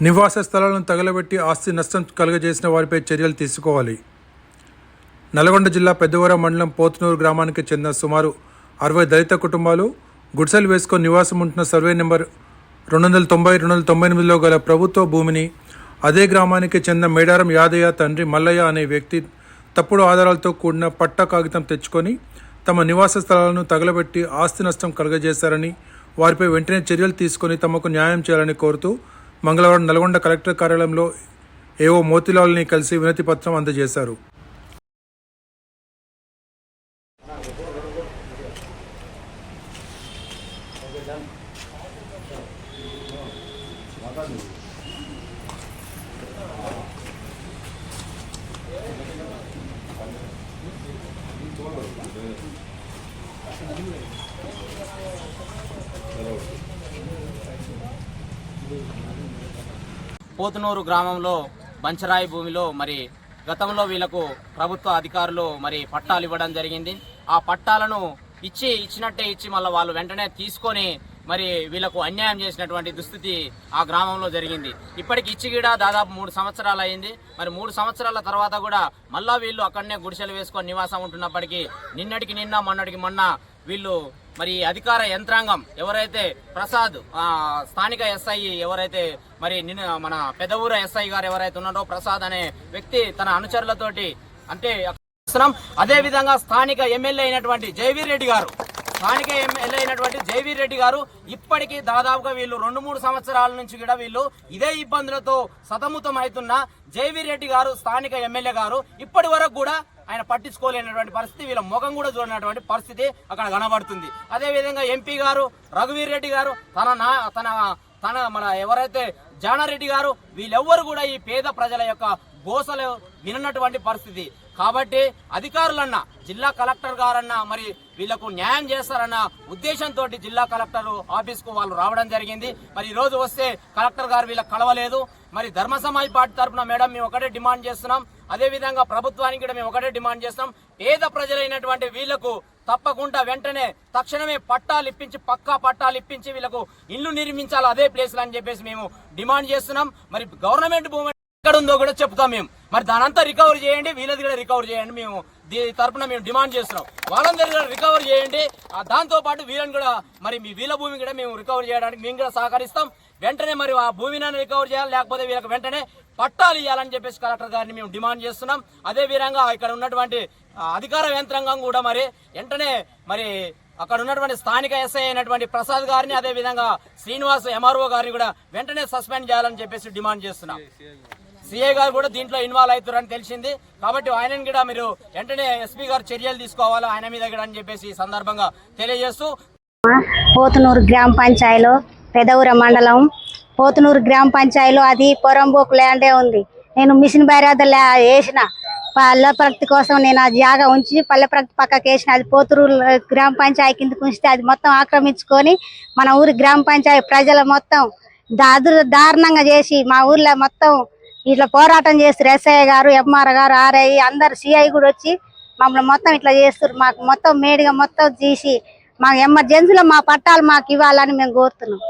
నివాస స్థలాలను తగలబెట్టి ఆస్తి నష్టం కలుగజేసిన వారిపై చర్యలు తీసుకోవాలి. నల్గొండ జిల్లా పెద్దవరం మండలం పోతునూరు గ్రామానికి చెందిన సుమారు అరవై దళిత కుటుంబాలు గుడిసెలు వేసుకొని నివాసం ఉంటున్న సర్వే నెంబర్ రెండు వందల తొంభై రెండు వందల తొంభై ఎనిమిదిలో గల ప్రభుత్వ భూమిని అదే గ్రామానికి చెందిన మేడారం యాదయ్య తండ్రి మల్లయ్య అనే వ్యక్తి తప్పుడు ఆధారాలతో కూడిన పట్ట కాగితం తెచ్చుకొని తమ నివాస స్థలాలను తగలబెట్టి ఆస్తి నష్టం కలుగజేశారని వారిపై వెంటనే చర్యలు తీసుకొని తమకు న్యాయం చేయాలని కోరుతూ మంగళవారం నల్గొండ కలెక్టర్ కార్యాలయంలో ఏవో మోతిలాల్ని కలిసి వినతి పత్రం అందజేశారు. పోతునూరు గ్రామంలో బంచరాయి భూమిలో మరి గతంలో వీళ్ళకు ప్రభుత్వ అధికారులు మరి పట్టాలు ఇవ్వడం జరిగింది. ఆ పట్టాలను ఇచ్చి ఇచ్చినట్టే ఇచ్చి మళ్ళీ వాళ్ళు వెంటనే తీసుకొని మరి వీళ్ళకు అన్యాయం చేసినటువంటి దుస్థితి ఆ గ్రామంలో జరిగింది. ఇప్పటికి ఇచ్చి దాదాపు మూడు సంవత్సరాలు అయింది. మరి మూడు సంవత్సరాల తర్వాత కూడా మళ్ళా వీళ్ళు అక్కడనే గుడిసెలు వేసుకొని నివాసం ఉంటున్నప్పటికీ నిన్నటికి నిన్న మొన్నటికి మొన్న వీళ్ళు మరి అధికార యంత్రాంగం ఎవరైతే ప్రసాద్ స్థానిక ఎస్ఐ ఎవరైతే మరి నిన్న మన పెదవూర ఎస్ఐ గారు ఎవరైతే ఉన్నారో ప్రసాద్ అనే వ్యక్తి తన అనుచరులతోటి అంటే అదే విధంగా స్థానిక ఎమ్మెల్యే అయినటువంటి జైవీర్ రెడ్డి గారు స్థానిక ఎమ్మెల్యే అయినటువంటి జైవీర్ రెడ్డి గారు ఇప్పటికీ దాదాపుగా వీళ్ళు రెండు మూడు సంవత్సరాల నుంచి కూడా వీళ్ళు ఇదే ఇబ్బందులతో సతమతం అవుతున్న జైవీర్ రెడ్డి గారు స్థానిక ఎమ్మెల్యే గారు ఇప్పటి వరకు కూడా ఆయన పట్టించుకోలేనటువంటి పరిస్థితి వీళ్ళ ముఖం కూడా చూడనటువంటి పరిస్థితి అక్కడ కనబడుతుంది. అదే విధంగా ఎంపీ గారు రఘువీర్ రెడ్డి గారు తన నా తన తన మన ఎవరైతే జానారెడ్డి గారు వీళ్ళెవ్వరు కూడా ఈ పేద ప్రజల యొక్క గోసలు విననటువంటి పరిస్థితి. కాబట్టి అధికారులన్న జిల్లా కలెక్టర్ గారన్న మరి వీళ్ళకు న్యాయం చేస్తారన్న ఉద్దేశంతో జిల్లా కలెక్టర్ ఆఫీస్కు వాళ్ళు రావడం జరిగింది. మరి ఈరోజు రోజు వస్తే కలెక్టర్ గారు వీళ్ళకి కలవలేదు. మరి ధర్మ సమాజ్ పార్టీ తరఫున మేడం మేము ఒకటే డిమాండ్ చేస్తున్నాం. అదే విధంగా ప్రభుత్వానికి కూడా మేము ఒకటే డిమాండ్ చేస్తున్నాం. పేద ప్రజలైనటువంటి వీళ్ళకు తప్పకుండా వెంటనే తక్షణమే పట్టాలు ఇప్పించి పక్కా పట్టాలు ఇప్పించి వీళ్ళకు ఇల్లు నిర్మించాలి అదే ప్లేస్లు అని చెప్పేసి మేము డిమాండ్ చేస్తున్నాం. మరి గవర్నమెంట్ భూమి ఎక్కడ ఉందో కూడా చెప్తాం మేము. మరి దానంతా రికవర్ చేయండి వీళ్ళది కూడా రికవర్ చేయండి. మేము దీని తరపున మేము డిమాండ్ చేస్తున్నాం. వాళ్ళందరూ కూడా రికవర్ చేయండి. దాంతో పాటు వీళ్ళని కూడా మరి మీ వీళ్ళ భూమి కూడా మేము రికవర్ చేయడానికి మేము కూడా సహకరిస్తాం. వెంటనే మరి ఆ భూమిని రికవర్ చేయాలి లేకపోతే వీళ్ళకి వెంటనే పట్టాలు ఇవ్వాలని చెప్పేసి కలెక్టర్ గారిని మేము డిమాండ్ చేస్తున్నాం. అదే విధంగా ఇక్కడ ఉన్నటువంటి అధికార యంత్రాంగం కూడా మరి వెంటనే మరి అక్కడ ఉన్నటువంటి స్థానిక ఎస్ఐ అయినటువంటి ప్రసాద్ గారిని అదే విధంగా శ్రీనివాస్ ఎంఆర్ఓ గారిని కూడా వెంటనే సస్పెండ్ చేయాలని చెప్పేసి డిమాండ్ చేస్తున్నాం. సిఐ గారు కూడా దీంట్లో ఇన్వాల్వ్ అవుతారని తెలిసింది. కాబట్టి ఆయనని కూడా మీరు వెంటనే ఎస్పీ గారు చర్యలు తీసుకోవాలి ఆయన మీద కూడా అని చెప్పేసి ఈ సందర్భంగా తెలియజేస్తూ పోతునూరు గ్రామ పంచాయలో పెదవుర మండలం. పోతునూరు గ్రామ పంచాయలో అది పొరంబోకు ల్యాండే ఉంది. నేను మిషన్ బైరాద వేసిన పల్లె ప్రగతి కోసం నేను ఆ జాగా ఉంచి పల్లె ప్రగతి పక్కకి వేసిన అది పోతురు గ్రామ పంచాయతీ కిందకు ఉంచితే అది మొత్తం ఆక్రమించుకొని మన ఊరి గ్రామ పంచాయతీ ప్రజలు మొత్తం దారుణంగా చేసి మా ఊర్లో మొత్తం ఇట్లా పోరాటం చేస్తారు ఎస్ఐ గారు ఎంఆర్ గారు ఆర్ఐ అందరు సిఐ కూడా వచ్చి మమ్మల్ని మొత్తం ఇట్లా చేస్తారు. మాకు మొత్తం మేడిగా మొత్తం తీసి మాకు ఎమర్జెన్సీలో మా పట్టాలు మాకు ఇవ్వాలని మేము కోరుతున్నాం.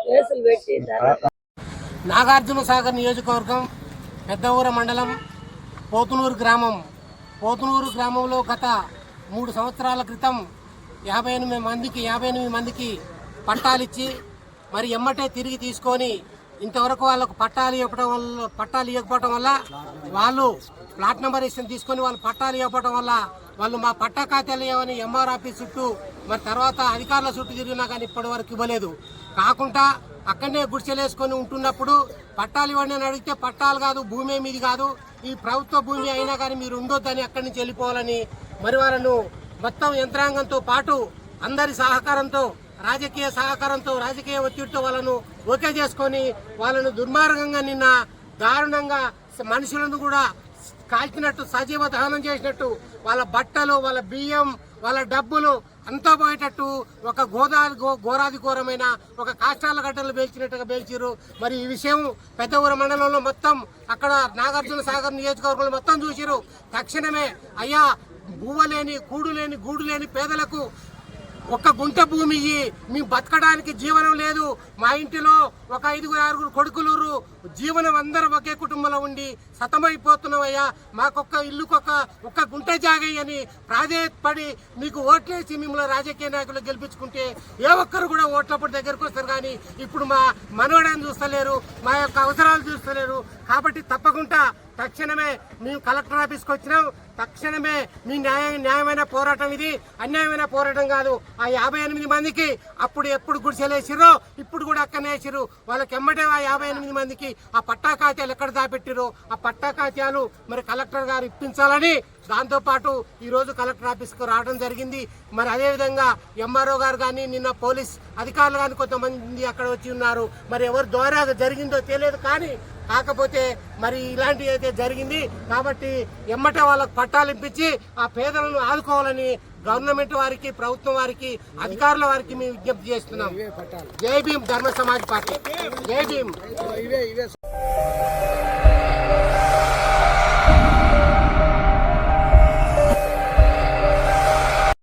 నాగార్జున సాగర్ నియోజకవర్గం పెద్దఊర మండలం పోతునూరు గ్రామం. పోతునూరు గ్రామంలో గత మూడు సంవత్సరాల క్రితం యాభై ఎనిమిది మందికి యాభై ఎనిమిది మందికి పట్టాలిచ్చి మరి ఎమ్మటే తిరిగి తీసుకొని ఇంతవరకు వాళ్ళకు పట్టాలు ఇవ్వడం వల్ల పట్టాలు ఇవ్వకపోవడం వల్ల వాళ్ళు ప్లాట్ నెంబర్ ఇస్తే తీసుకొని వాళ్ళు పట్టాలు ఇవ్వకపోవడం వల్ల వాళ్ళు మా పట్టా ఖాతాలు ఇవ్వని ఎంఆర్ ఆఫీస్ చుట్టూ మరి తర్వాత అధికారుల చుట్టూ తిరిగినా కానీ ఇప్పటి వరకు ఇవ్వలేదు. కాకుండా అక్కడనే గుడిసెలేసుకొని ఉంటున్నప్పుడు పట్టాలు ఇవ్వండి అని అడిగితే పట్టాలు కాదు భూమి మీది కాదు. ఈ ప్రభుత్వ భూమి అయినా కానీ మీరు ఉండొద్దని అక్కడి నుంచి వెళ్ళిపోవాలని మరి వాళ్ళను మొత్తం యంత్రాంగంతో పాటు అందరి సహకారంతో రాజకీయ సహకారంతో రాజకీయ ఒత్తిడితో వాళ్ళను ఓకే చేసుకొని వాళ్ళను దుర్మార్గంగా నిన్న దారుణంగా మనుషులను కూడా కాల్చినట్టు సజీవ దహనం చేసినట్టు వాళ్ళ బట్టలు వాళ్ళ బియ్యం వాళ్ళ డబ్బులు అంతా పోయేటట్టు ఒక గోదావరి గో ఘోరాది ఘోరమైన ఒక కాష్టాల గడ్డలు పేల్చినట్టుగా పేల్చిరు మరి ఈ విషయం పెద్ద ఊర మండలంలో మొత్తం అక్కడ నాగార్జున సాగర్ నియోజకవర్గంలో మొత్తం చూసిరు తక్షణమే అయ్యా బువ్వ లేని కూడు లేని గూడు లేని పేదలకు ఒక్క గుంట భూమి మేము బతకడానికి జీవనం లేదు. మా ఇంటిలో ఒక ఐదుగురు ఆరుగురు కొడుకులు జీవనం అందరం ఒకే కుటుంబంలో ఉండి సతమైపోతున్నామయ్యా. మాకొక్క ఇల్లుకొక ఒక్క గుంట జాగయ్యని ప్రాధేయపడి మీకు ఓట్లేసి మిమ్మల్ని రాజకీయ నాయకులు గెలిపించుకుంటే ఏ ఒక్కరు కూడా ఓట్లప్పుడు దగ్గరకు వస్తారు కానీ ఇప్పుడు మా మనవడని చూస్తలేరు మా యొక్క అవసరాలు చూస్తలేరు. కాబట్టి తప్పకుండా తక్షణమే మేము కలెక్టర్ ఆఫీస్కి వచ్చినాం. తక్షణమే మీ న్యాయ న్యాయమైన పోరాటం ఇది. అన్యాయమైన పోరాటం కాదు. ఆ యాభై ఎనిమిది మందికి అప్పుడు ఎప్పుడు గుడిసెలేసిరో ఇప్పుడు కూడా అక్కనే వేసిరు వాళ్ళకి ఎమ్మటే ఆ యాభై ఎనిమిది మందికి ఆ పట్టా ఖాతాలు ఎక్కడ దాపెట్టిరో ఆ పట్టా ఖాతాలు మరి కలెక్టర్ గారు ఇప్పించాలని దాంతోపాటు ఈరోజు కలెక్టర్ ఆఫీస్కు రావడం జరిగింది. మరి అదేవిధంగా ఎంఆర్ఓ గారు కానీ నిన్న పోలీస్ అధికారులు కానీ కొంతమంది అక్కడ వచ్చి ఉన్నారు. మరి ఎవరి ద్వారా జరిగిందో తెలియదు కానీ కాకపోతే మరి ఇలాంటివి అయితే జరిగింది. కాబట్టి ఎమ్మట వాళ్ళకు పట్టాలు ఇప్పించి ఆ పేదలను ఆదుకోవాలని గవర్నమెంట్ వారికి ప్రభుత్వం వారికి అధికారుల వారికి మేము విజ్ఞప్తి చేస్తున్నాం. జై భీమ్ ధర్మ సమాజ్ పార్టీ. జై భీమ్.